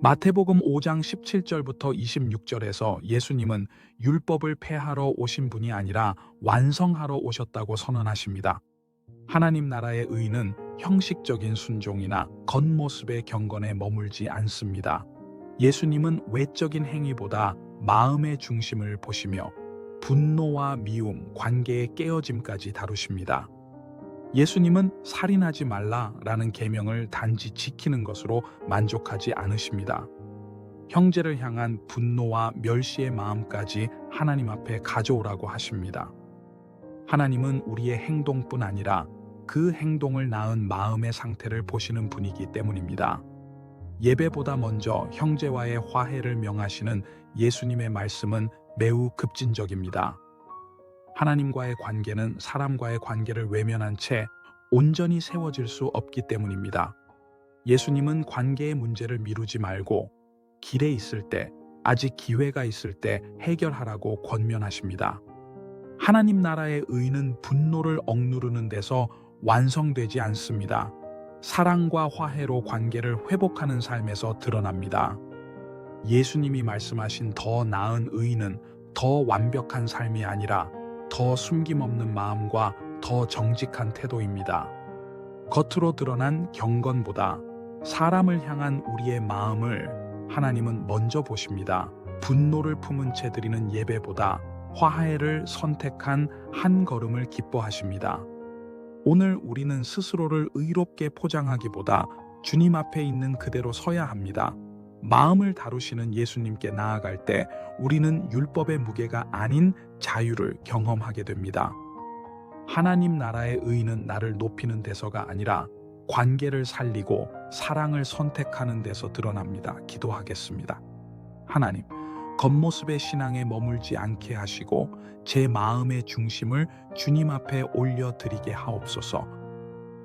마태복음 5장 17절부터 26절에서 예수님은 율법을 폐하러 오신 분이 아니라 완성하러 오셨다고 선언하십니다. 하나님 나라의 의는 형식적인 순종이나 겉모습의 경건에 머물지 않습니다. 예수님은 외적인 행위보다 마음의 중심을 보시며 분노와 미움, 관계의 깨어짐까지 다루십니다. 예수님은 살인하지 말라라는 계명을 단지 지키는 것으로 만족하지 않으십니다. 형제를 향한 분노와 멸시의 마음까지 하나님 앞에 가져오라고 하십니다. 하나님은 우리의 행동뿐 아니라 그 행동을 낳은 마음의 상태를 보시는 분이기 때문입니다. 예배보다 먼저 형제와의 화해를 명하시는 예수님의 말씀은 매우 급진적입니다. 하나님과의 관계는 사람과의 관계를 외면한 채 온전히 세워질 수 없기 때문입니다. 예수님은 관계의 문제를 미루지 말고 길에 있을 때, 아직 기회가 있을 때 해결하라고 권면하십니다. 하나님 나라의 의는 분노를 억누르는 데서 완성되지 않습니다. 사랑과 화해로 관계를 회복하는 삶에서 드러납니다. 예수님이 말씀하신 더 나은 의는 더 완벽한 삶이 아니라 더 숨김없는 마음과 더 정직한 태도입니다. 겉으로 드러난 경건보다 사람을 향한 우리의 마음을 하나님은 먼저 보십니다. 분노를 품은 채 드리는 예배보다 화해를 선택한 한 걸음을 기뻐하십니다. 오늘 우리는 스스로를 의롭게 포장하기보다 주님 앞에 있는 그대로 서야 합니다. 마음을 다루시는 예수님께 나아갈 때 우리는 율법의 무게가 아닌 자유를 경험하게 됩니다. 하나님 나라의 의는 나를 높이는 데서가 아니라 관계를 살리고 사랑을 선택하는 데서 드러납니다. 기도하겠습니다. 하나님, 겉모습의 신앙에 머물지 않게 하시고 제 마음의 중심을 주님 앞에 올려드리게 하옵소서.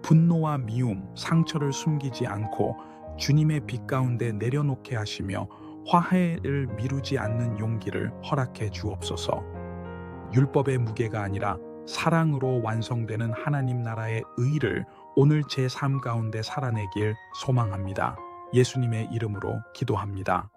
분노와 미움, 상처를 숨기지 않고 주님의 빛 가운데 내려놓게 하시며 화해를 미루지 않는 용기를 허락해 주옵소서. 율법의 무게가 아니라 사랑으로 완성되는 하나님 나라의 의를 오늘 제 삶 가운데 살아내길 소망합니다. 예수님의 이름으로 기도합니다.